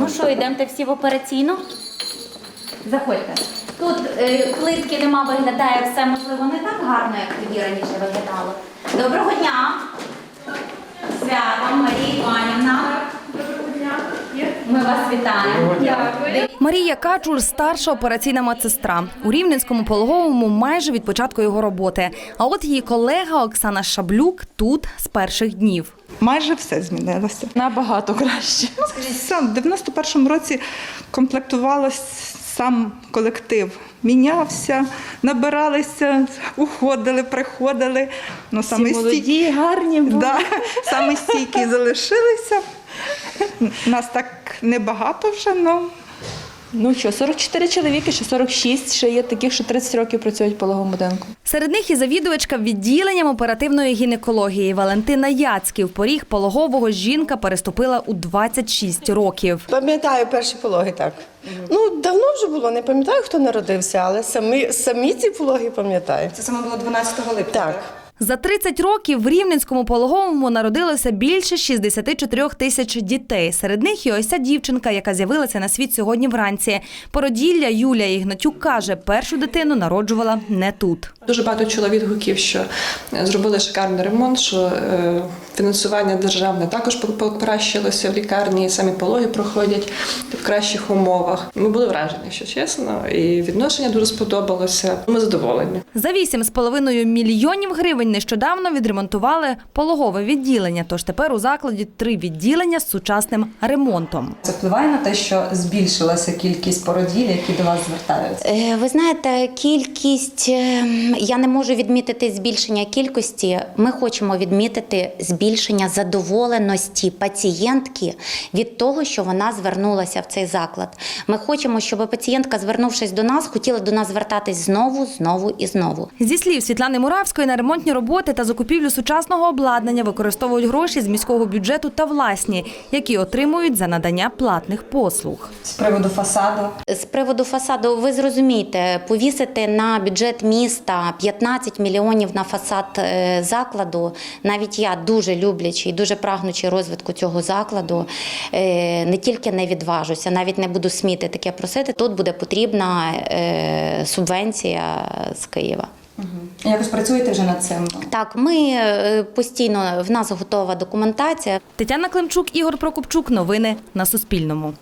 Ну що, йдемте всі в операційну? Заходьте. Тут е, плитки нема, виглядає все можливо не так гарно, як тоді раніше виглядало. Доброго дня! Святом, Марія Іванівна. Доброго дня. Ми вас вітаємо. Дякую. Марія Качур старша операційна медсестра у рівненському пологовому майже від початку його роботи. А от її колега Оксана Шаблюк тут з перших днів. Майже все змінилося. Набагато краще. Сам в 91-му році комплектувалось сам колектив. Мінявся, набиралися, уходили, приходили. Ну, саме стійкі, гарні були. да, саме стійкі залишилися. Нас так небагато вже, але Ну що, 44 чоловіки, ще 46, ще є таких, що 30 років працюють в пологовому будинку. Серед них і завідувачка відділенням оперативної гінекології Валентина Яцьків. Поріг пологового жінка переступила у 26 років. Пам'ятаю перші пологи, так. Ну, давно вже було, не пам'ятаю, хто народився, але самі, самі ці пологи пам'ятаю. Це саме було 12 липня. Так. За 30 років в Рівненському пологовому народилося більше 64 тисяч дітей. Серед них і ось ця дівчинка, яка з'явилася на світ сьогодні вранці. Породілля Юлія Ігнатюк каже, першу дитину народжувала не тут. Дуже багато чула відгуків, що зробили шикарний ремонт, що е, фінансування державне також по- покращилося в лікарні, і самі пологи проходять в кращих умовах. Ми були вражені, що чесно, і відношення дуже сподобалося. Ми задоволені. За 8,5 мільйонів гривень нещодавно відремонтували пологове відділення. Тож тепер у закладі три відділення з сучасним ремонтом. Це впливає на те, що збільшилася кількість породіль, які до вас звертаються. Е, Ви знаєте, кількість е, я не можу відмітити збільшення кількості. Ми хочемо відмітити збільшення задоволеності пацієнтки від того, що вона звернулася в цей заклад. Ми хочемо, щоб пацієнтка, звернувшись до нас, хотіла до нас звертатись знову, знову і знову. Зі слів Світлани Муравської, на ремонтні роботи та закупівлю сучасного обладнання використовують гроші з міського бюджету та власні, які отримують за надання платних послуг. З приводу фасаду. З приводу фасаду, ви зрозумієте, повісити на бюджет міста 15 мільйонів на фасад е, закладу. Навіть я дуже люблячи і дуже прагнучи розвитку цього закладу, е, не тільки не відважуся, навіть не буду сміти таке просити. Тут буде потрібна е, субвенція з Києва. Якось працюєте вже над цим? Так, ми е, постійно в нас готова документація. Тетяна Климчук, Ігор Прокопчук. Новини на Суспільному.